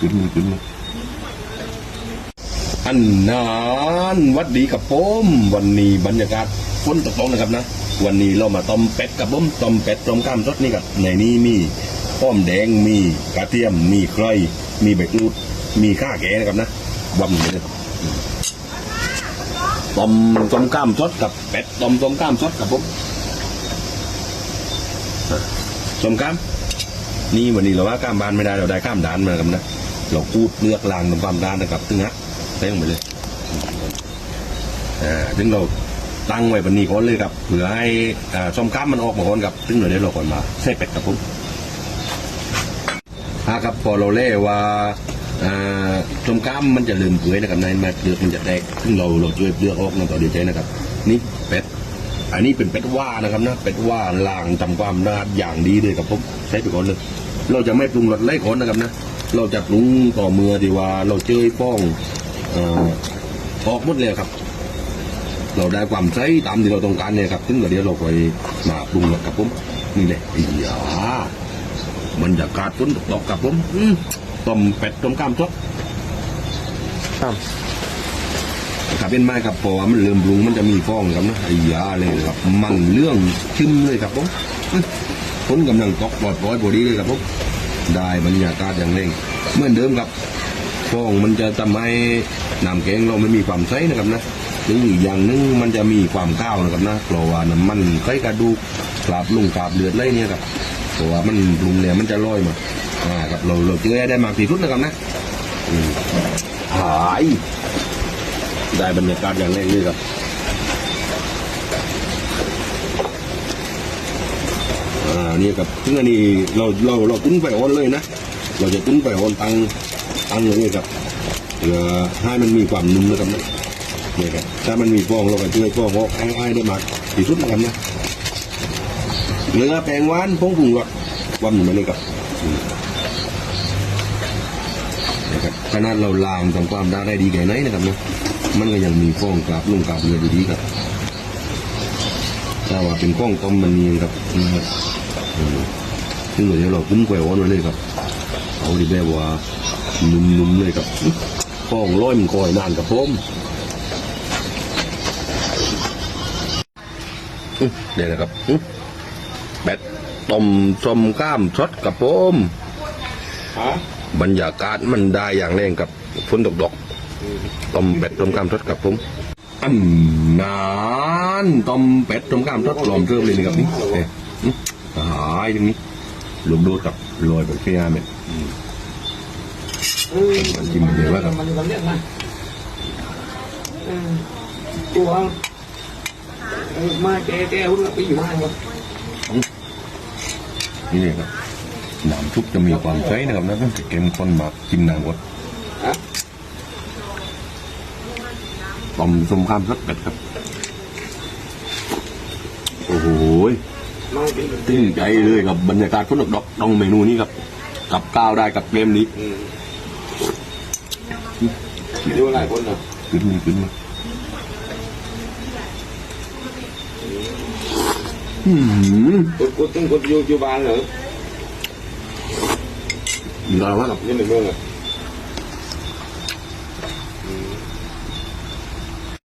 ขึ้นมือขึ้นมืออันนานวัดดีกับผมวันนี้บรรยากาศฝนตกลงนะครับนะ วันนี้เรามาต้มเป็ดกับผมต้มเป็ดต้มก้ามสดนี่กับในนี้มีป้อมแดงมีกระเทียมมีไครมีใบกรูดมีข้าแกนะครับนะวันนี้เลยต้มต้มก้ามสดกับเป็ดต้มต้มก้ามสดกับผมต้มก้ามนี่วันนี้เราว่าก้ามบานไม่ได้เราได้ก้ามดานมาครับนะ เราพูดเลือกลางตรงความด้านนะครับตึงฮะเต้งไปเลยอ่าถึงเราตั้งไว้วันนี้ก่อนเลยครับเผื่อให้อ่าส้มก้ามมันออกมาก่อนครับถึงเราเดี๋ยวเราก่อนมาใส่เป็ดครับผมถ้าครับพอเราเล่ว่าอ่าส้มก้ามมันจะลืมเปื่อยนะครับในแมเลือกมันจะแตกซึ่งเราเราช่วยเลือกออกนะต่อเดียวใจนะครับ นี่เป็ดอันนี้เป็นเป็ดว่านะครับนะเป็ดว่าล่างทำความนาดอย่างดีเลยครับผมใช้ไปก่อนเลย เราจะไม่ปรุงรสไล่ก่อนนะครับนะ เราจะปรุงต่อเมื่อที่ว่า เราเจอป้องเอ่อออกหมดเลยครับ เราได้ความใช้ตามที่เราต้องการเนี่ยครับ ถึงเดี๋ยวเราไปมาปรุงรสครับผมนี่เลยอีหยาบรรยากาศฝนตกครับผมอืมต้มเป็ดต้มกล้ามทอดครับครับเป็นไม้ครับเพราะว่ามันเริ่มปรุงมันจะมีฟองครับนะไอ้ยาเลยครับ มันเรื่องชึมเลยครับผมอื้อฝนกำลังตกปลอดปล่อยพอดีเลยครับผม ได้บรรยากาศอย่างเร่งเหมือนเดิมครับฟองมันจะทำให้น้ำแกงเราไม่มีความใสนะครับนะถึงอีกอย่างหนึงมันจะมีความก้าวนะครับนะเพราะว่าน้ำมันไข่กระดูกกราบลุงกราบเลือดไรเนี่ยครับเพราะว่ามันปรุงเนี่ยมันจะลอยมาอ่าครับเราเราเจอได้มากที่สุดนะครับนะหายได้บรรยากาศอย่างแรกเลยครับ อ่านี่ครับซึ่งอันนี้เราเราเราตุ้นไปออนเลยนะ เราจะตุ้นไปออนตังตังอย่างนี้ครับเพื่อให้มันมีความนุ่มนะครับนะนี่ครับถ้ามันมีฟองเราก็ช่วยฟองออกให้ให้ได้มากที่สุดนะครับนะเนื้อแปลงหวานพงปรุงรสวันอยู่ไหมเลยครับนะครับขนาดเราลามทำความได้ได้ดีแค่ไหนนะครับนะมันก็ยังมีฟองกลับลงกลับเรือดีครับ ถ้าว่าเป็นกล้องต้มมันมีครับนะครับอืมซึ่งเดี๋ยวเราคุ้มแกวไว้เลยครับ เอาดีแบบว่านุ่มๆเลยครับฟองร้อยมันคอยนานกับผมอื้อเดี๋ยวนะครับอื้อแบดต้มส้มกล้ามชดกับผมฮะบรรยากาศมันได้อย่างแรงกับฝนตกดอกๆต้มเป็ดต้มกล้ามทอดกับผม อันนานต้มเป็ดต้มกล้ามทอดลอมเริ่มเลยนะครับนี่เอ๊ะอื้อหายตรงนี้ลูกโดดกับลอยแบบเฟียเม็ดเออมันกินเหมือนเดิมว่าครับมันมันเรียกมาเออตัวเออมาแกแกหุ่นละปีอยู่ห้างวะนี่เลยครับน้ำซุปจะมีความใสนะครับนะต้องเค็มข้นมากกินน้ำก่อน ฮะต้มส้มกล้ามทอดเป็ดครับ โอ้โหมาเป็นตึ้งใจเลยกับบรรยากาศฝนตกๆต้องเมนูนี้ครับ กับข้าวได้กับเกมนี้อืมดูหลายคนเนาะขึ้นมาขึ้นมาอืมกดกดตึ้งกดอยู่อยู่บ้านเหรอมีอะไรวะกับยังในเมืองอะ